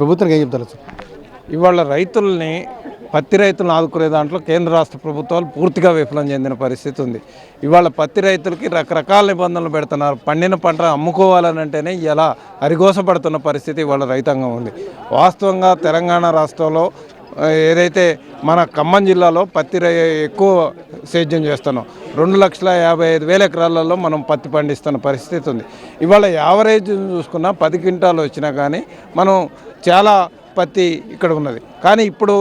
ప్రభుత్వానికి ఏం చెప్తారు సార్? ఇవాళ రైతుల్ని పత్తి రైతులను ఆదుకునే దాంట్లో కేంద్ర రాష్ట్ర ప్రభుత్వాలు పూర్తిగా విఫలం చెందిన పరిస్థితి ఉంది. ఇవాళ పత్తి రైతులకి రకరకాల నిబంధనలు పెడుతున్నారు. పండిన పంట అమ్ముకోవాలని అంటేనే ఇలా అరిగోసపడుతున్న పరిస్థితి ఇవాళ రైతాంగం ఉంది. వాస్తవంగా తెలంగాణ రాష్ట్రంలో ఏదైతే మన ఖమ్మం జిల్లాలో పత్తి రై ఎక్కువ సేద్యం చేస్తున్నాం. రెండు లక్షల యాభై ఐదు వేల ఎకరాలలో మనం పత్తి పండిస్తున్న పరిస్థితి ఉంది. ఇవాళ యావరేజ్ చూసుకున్నా పది క్వింటాలు వచ్చినా కానీ మనం చాలా పత్తి ఇక్కడ ఉన్నది. కానీ ఇప్పుడు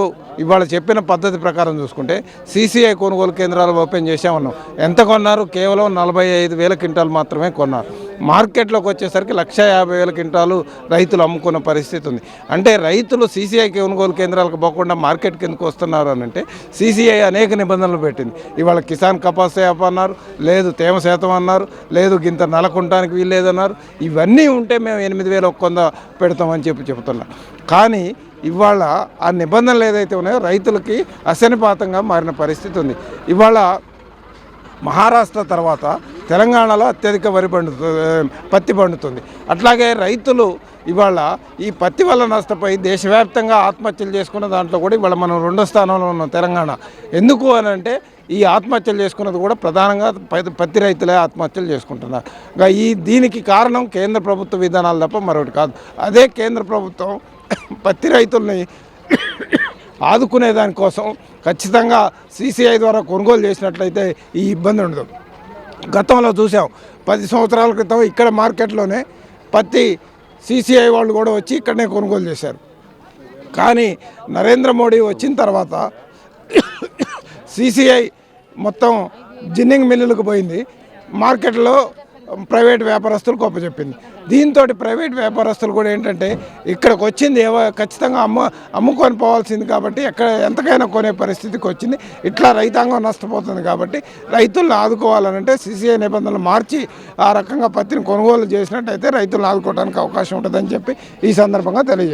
ఇవాళ చెప్పిన పద్ధతి ప్రకారం చూసుకుంటే సీసీఐ కొనుగోలు కేంద్రాలు ఓపెన్ చేసామన్నాం ఎంత కొన్నారు? కేవలం నలభై ఐదు వేల క్వింటాలు మాత్రమే కొన్నారు. మార్కెట్లోకి వచ్చేసరికి లక్ష యాభై వేల క్వింటాలు రైతులు అమ్ముకున్న పరిస్థితి ఉంది. అంటే రైతులు సీసీఐ కొనుగోలు కేంద్రాలకు పోకుండా మార్కెట్ కిందకు వస్తున్నారు అని అంటే సీసీఐ అనేక నిబంధనలు పెట్టింది. ఇవాళ కిసాన్ కపాస్ యాప్ అన్నారు లేదు తేమ శాతం అన్నారు లేదు గింత నలకుంటానికి వీల్లేదన్నారు. ఇవన్నీ ఉంటే మేము ఎనిమిది వేల ఒక్కొంద పెడతామని చెప్పి చెబుతున్నాం. కానీ ఇవాళ ఆ నిబంధనలు ఏదైతే ఉన్నాయో రైతులకి అశనిపాతంగా మారిన పరిస్థితి ఉంది. ఇవాళ మహారాష్ట్ర తర్వాత తెలంగాణలో అత్యధిక వరి పండుతుంది పత్తి పండుతుంది. అట్లాగే రైతులు ఇవాళ ఈ పత్తి వల్ల నష్టపోయి దేశవ్యాప్తంగా ఆత్మహత్యలు చేసుకున్న దాంట్లో కూడా ఇవాళ మనం రెండో స్థానంలో ఉన్నాం తెలంగాణ. ఎందుకు అని అంటే ఈ ఆత్మహత్యలు చేసుకున్నది కూడా ప్రధానంగా పత్తి రైతులే ఆత్మహత్యలు చేసుకుంటున్నారు. ఇంకా ఈ దీనికి కారణం కేంద్ర ప్రభుత్వ విధానాలు తప్ప మరొకటి కాదు. అదే కేంద్ర ప్రభుత్వం పత్తి రైతుల్ని ఆదుకునే దానికోసం ఖచ్చితంగా సీసీఐ ద్వారా కొనుగోలు చేసినట్లయితే ఈ ఇబ్బంది ఉండదు. గతంలో చూసాం. పది సంవత్సరాల క్రితం ఇక్కడ మార్కెట్లోనే పత్తి సీసీఐ వాళ్ళు కూడా వచ్చి ఇక్కడనే కొనుగోలు చేశారు. కానీ నరేంద్ర మోడీ వచ్చిన తర్వాత సీసీఐ మొత్తం జిన్నింగ్ మిల్లులకు పోయింది. మార్కెట్లో ప్రైవేట్ వ్యాపారస్తులు గొప్ప చెప్పింది దీంతో ప్రైవేట్ వ్యాపారస్తులు కూడా ఏంటంటే ఇక్కడికి వచ్చింది ఏవో ఖచ్చితంగా అమ్ము అమ్ముకొని పోవాల్సింది కాబట్టి ఎక్కడ ఎంతకైనా కొనే పరిస్థితికి వచ్చింది. ఇట్లా రైతాంగం నష్టపోతుంది కాబట్టి రైతులను ఆదుకోవాలనంటే సిసిఐ నిబంధనలు మార్చి ఆ రకంగా పత్తిని కొనుగోలు చేసినట్టయితే రైతులను ఆదుకోవడానికి అవకాశం ఉంటుందని చెప్పి ఈ సందర్భంగా తెలియజేస్తాను